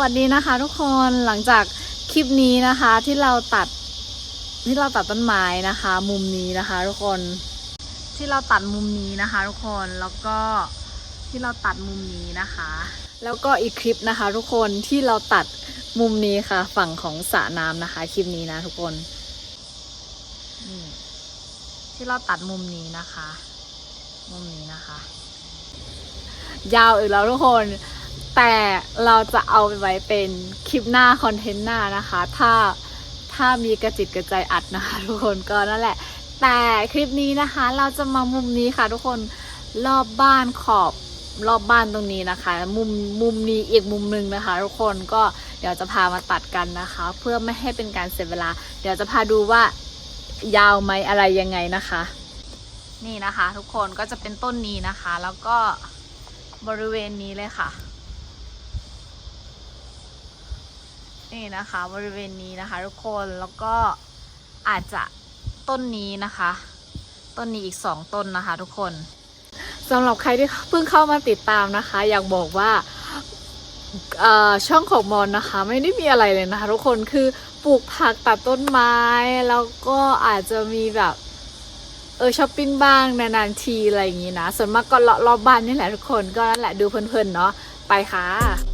วัสดีนะคะทุกคนหลังจากคลิปนี้นะคะที่เราตัดที่เราตัดต้นไม้นะคะ มุมนี้นะคะ ทุกคนที่เราตัดมุมนี้นะคะ ทุกคนแล้วก็ที่เราตัดมุมนี้นะคะ แล้วก็อีกคลิปนะคะ ทุกคนที่เราตัดมุมนี้ค่ะ ฝั่งของสระน้ำนะคะ คลิปนี้นะทุกคนนี่ที่เราตัดมุมนี้นะคะ มุมนี้นะคะ ยาวอีกแล้วทุกคน แต่เราจะเอาไปไว้เป็นคลิปหน้าคอนเทนต์หน้านะคะ ถ้าถ้ามีกระจิตกระใจอัดนะคะ ทุกคนก็นั่นแหละ แต่คลิปนี้นะคะเราจะมามุมนี้ค่ะ ทุกคนรอบบ้านขอบรอบบ้านตรงนี้นะคะ มุมมุมนี้อีกมุมหนึ่งนะคะ ทุกคนก็เดี๋ยวจะพามาตัดกันนะคะ เพื่อไม่ให้เป็นการเสียเวลา เดี๋ยวจะพาดูว่ายาวไหมอะไรยังไงนะคะ นี่นะคะ ทุกคนก็จะเป็นต้นนี้นะคะ แล้วก็บริเวณนี้เลยค่ะ นี่นะคะบริเวณนี้นะคะ ทุกคนแล้วก็อาจจะต้นนี้นะคะ ต้นนี้อีกสองต้นนะคะ ทุกคนสำหรับใครที่เพิ่งเข้ามาติดตามนะคะ อยากบอกว่าช่องของมอนนะคะ ไม่ได้มีอะไรเลยนะคะ ทุกคนคือปลูกผักตัดต้นไม้ แล้วก็อาจจะมีแบบเออช้อปปิ้งบ้างนานๆทีอะไรอย่างนี้นะ ส่วนมากก็เลาะรอบบ้านนี่แหละทุกคนก็นั่นแหละดูเพลินๆเนาะไปค่ะ